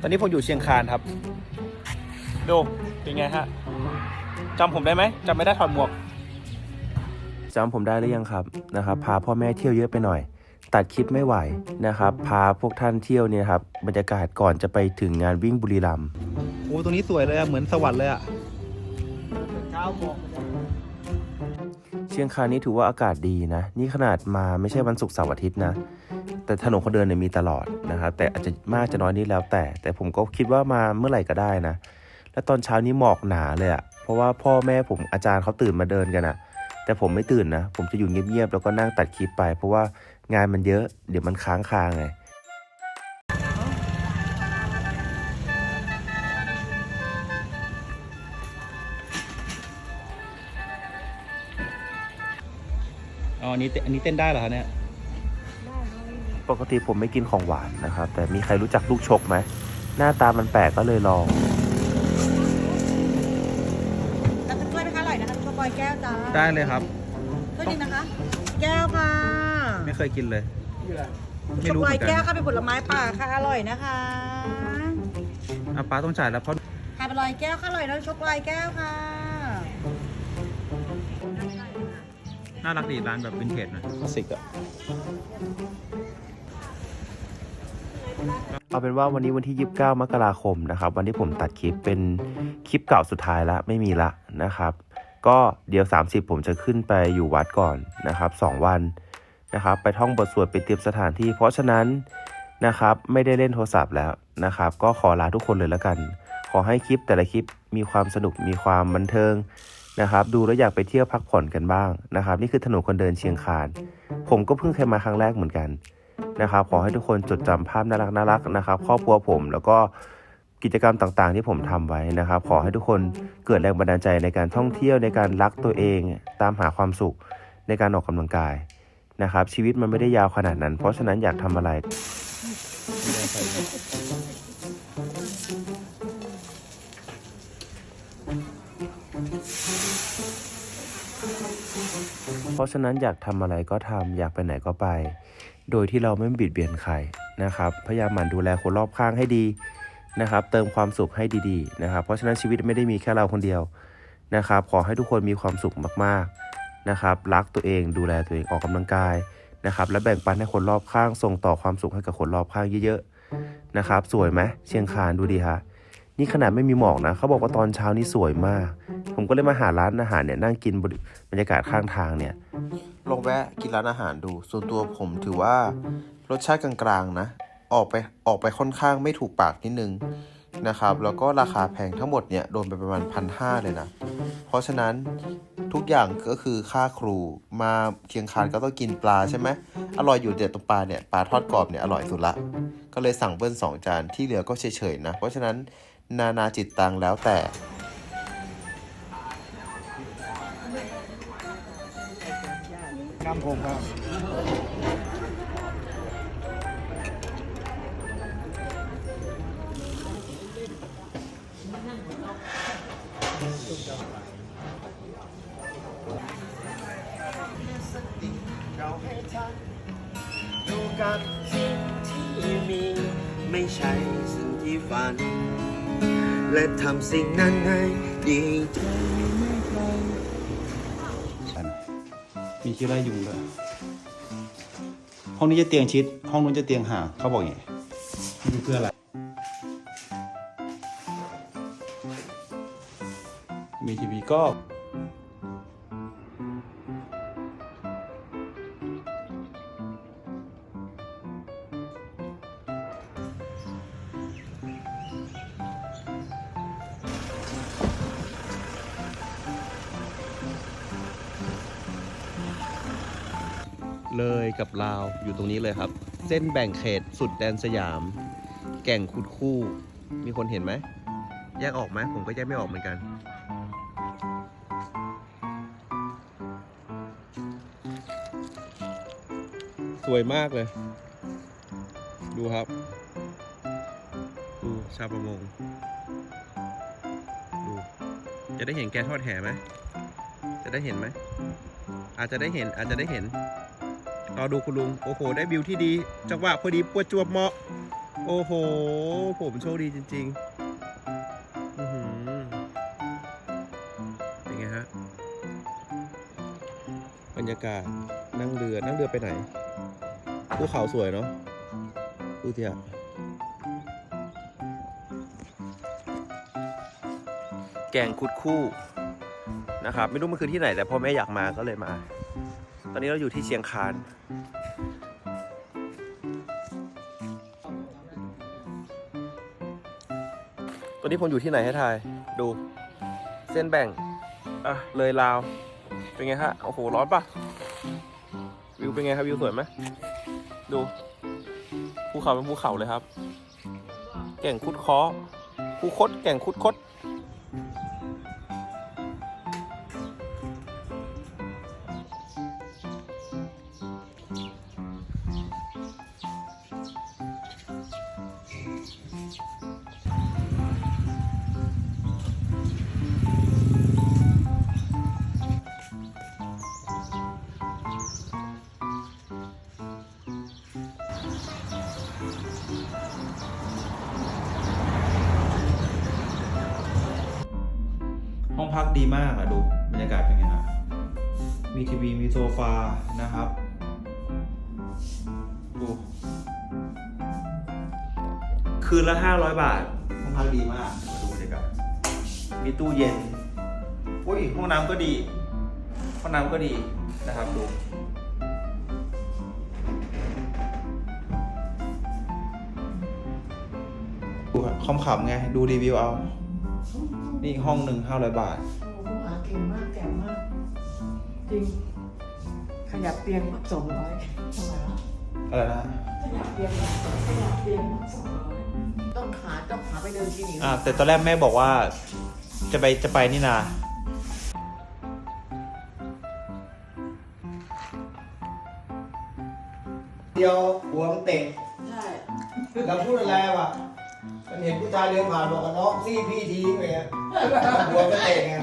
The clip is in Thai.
ตอนนี้ผมอยู่เชียงคานครับ ดูเป็นไงฮะจำผมได้ไหมจำไม่ได้ถอดหมวกจำผมได้หรือยังครับนะครับพาพ่อแม่เที่ยวเยอะไปหน่อย ตัดคลิปไม่ไหวนะครับ พาพวกท่านเที่ยวเนี่ยครับบรรยากาศก่อนจะไปถึงงานวิ่งบุรีรัมย์โอ้ตรงนี้สวยเลยอะเหมือนสวรรค์เลยอะเชียงคานนี้ถือว่าอากาศดีนะ นี่ขนาดมาไม่ใช่วันศุกร์เสาร์อาทิตย์นะ แต่ถนนคนเดินเนี่ยมีตลอดนะครับแต่อาจจะมากจะน้อยนิดแล้วแต่ แต่ผมก็คิดว่ามาเมื่อไหร่ก็ได้นะ แล้วตอนเช้านี้หมอกหนาเลยอะเพราะว่าพ่อแม่ผมอาจารย์เขาตื่นมาเดินกันอะแต่ผมไม่ตื่นนะ ผมจะอยู่เงียบๆแล้วก็นั่งตัดคลิปไป เพราะว่างานมันเยอะเดี๋ยวมันค้างคาไงอ๋ออันนี้เต้นอันนี้เต้นได้เหรอคะเนี่ย ปกติผมไม่กินของหวานนะครับ แต่มีใครรู้จักลูกชกไหม หน้าตามันแปลกก็เลยลองรับเป็นถ้วยไหมคะอร่อยนะคะกระปอยแก้วจ้าได้เลยครับถ้วยหนึงนะคะ แก้วค่ะไม่เคยกินเลย ไม่กระรู้ปเหอมืยอนกัแก้วนค่ะเป็นผลไม้ป่าค่ะอร่อยนะคะอะป้าต้องจ่ายแล้วเพราะค่ะเป็นลอยแก้วค่ะอร่อยนะช็อกโกแลตแก้วค่ะ น่ารักดีร้านแบบวินเทจหน่อยคลาสสิกอะ เอาเป็นว่าวันนี้วันที่ 29 มกราคมนะครับ วันที่ผมตัดคลิปเป็นคลิปเก่าสุดท้ายละไม่มีละนะครับ ก็เดี๋ยว 30 ผมจะขึ้นไปอยู่วัดก่อนนะครับ 2 วันนะครับ ไปท่องบทสวดไปเตรียมสถานที่ เพราะฉะนั้นนะครับไม่ได้เล่นโทรศัพท์แล้วนะครับ ก็ขอลาทุกคนเลยแล้วกัน ขอให้คลิปแต่ละคลิปมีความสนุกมีความบันเทิงนะครับ ดูแล้วอยากไปเที่ยวพักผ่อนกันบ้างนะครับ นี่คือถนนคนเดินเชียงคาน ผมก็เพิ่งเคยมาครั้งแรกเหมือนกัน นะครับขอให้ทุกคนจดจำภาพน่ารักน่ารักนะครับครอบครัวผมแล้วก็กิจกรรมต่างๆ ที่ผมทำไว้นะครับ ขอให้ทุกคนเกิดแรงบันดาลใจในการท่องเที่ยวในการรักตัวเอง ตามหาความสุขในการออกกำลังกายนะครับ ชีวิตมันไม่ได้ยาวขนาดนั้น เพราะฉะนั้นอยากทำอะไรเพราะฉะนั้นอยากทำอะไรก็ทำอยากไปไหนก็ไป โดยที่เราไม่บิดเบียนใครนะครับ พยายามหมั่นดูแลคนรอบข้างให้ดีนะครับ เติมความสุขให้ดีๆนะครับ เพราะฉะนั้นชีวิตไม่ได้มีแค่เราคนเดียวนะครับ ขอให้ทุกคนมีความสุขมากๆนะครับ รักตัวเองดูแลตัวเองออกกำลังกายนะครับ และแบ่งปันให้คนรอบข้างส่งต่อความสุขให้กับคนรอบข้างเยอะๆนะครับ สวยไหมเชียงคานดูดีฮะนี่ขนาดไม่มีหมอกนะเขาบอกว่าตอนเช้านี่สวยมาก ผมก็เลยมาหาร้านอาหารเนี่ยนั่งกินบรรยากาศข้างทางเนี่ยลองแวะกินร้านอาหารดู ส่วนตัวผมถือว่ารสชาติกลางๆนะ ออกไปออกไปค่อนข้างไม่ถูกปากนิดนึงนะครับ แล้วก็ราคาแพงทั้งหมดเนี่ยโดนไปประมาณพันห้าเลยนะ เพราะฉะนั้นทุกอย่างก็คือค่าครูมาเชียงคานก็ต้องกินปลาใช่ไหมอร่อยอยู่เด็ดตรงปลาเนี่ยปลาทอดกรอบเนี่ยอร่อยสุดละ ก็เลยสั่งเบิ้ลสองจานที่เหลือก็เฉยๆนะ เพราะฉะนั้นนานาจิตตังแล้วแต่ น้ำผมครับอยู่กับสิ่งที่มี ไม่ใช่สิ่งที่ฝัน และทำสิ่งนั้นให้ดีที่ มีที่ไล่ยุงด้วยห้องนี้จะเตียงชิด ห้องนู้นจะเตียงห่างเขาบอกอย่างนี้เพื่ออะไร มีทีวีก็ เลยกับลาวอยู่ตรงนี้เลยครับ เส้นแบ่งเขตสุดแดนสยาม แก่งคุดคู่ มีคนเห็นไหมแยกออกไหมผมก็แยกไม่ออกเหมือนกัน สวยมากเลย ดูครับดูชาวประมงดูจะได้เห็นแกทอดแห่ไหมจะได้เห็นไหมอาจจะได้เห็นอาจจะได้เห็น รอดูคุณลุง โอ้โห ได้วิวที่ดี จังหวะพอดีประจวบเหมาะ โอ้โห ผมโชคดีจริงๆ อือหือเป็นไงฮะ บรรยากาศ นั่งเรือ นั่งเรือไปไหน ภูเขาสวยเนาะดูสิอะแกงคุดคู่นะครับ ไม่รู้มันคือที่ไหนแต่พ่อแม่อยากมาก็เลยมา อนนี้เราอยู่ที่เชียงคาน ตอนนี้ผมอยู่ที่ไหนให้ทาย ดู เส้นแบ่ง อะ เลยลาว เป็นไงฮะ โอ้โห ร้อนปะวิวเป็นไงครับ วิวสวยไหม ดู ภูเขาเป็นภูเขาเลยครับ แก่งคุดคาะภูคดแก่งคุดคด พักดีมากอะดูบรรยากาศเป็นไงฮะมีทีวีมีโซฟานะครับดูคืนละ 500 บาทห้องพักดีมากมาดูบรรยากาศมีตู้เย็นอุ้ยห้องน้ำก็ดี ห้องน้ำก็ดีนะครับดูดูคำขำๆไง ดูรีวิวเอา นี่อีกห้องหนึ่งห้าร้อยบาท โอ้โหหาเก่งมากแก่มาก จริง ขยับเตียงสองร้อยทำไมวะอะไรนะ ขยับเตียงขยับเตียงสองร้อยต้องขาต้องขาไปเดินคลินิกอ่าแต่ตอนแรกแม่บอกว่า จะไปจะไปนี่นาเดียวหัวมันเตะใช่ เราพูดอะไรวะมัน เห็นผู้ชายเดินผ่านบอกว่าน้องซี่พี่ทีไงหัวมันเตะไง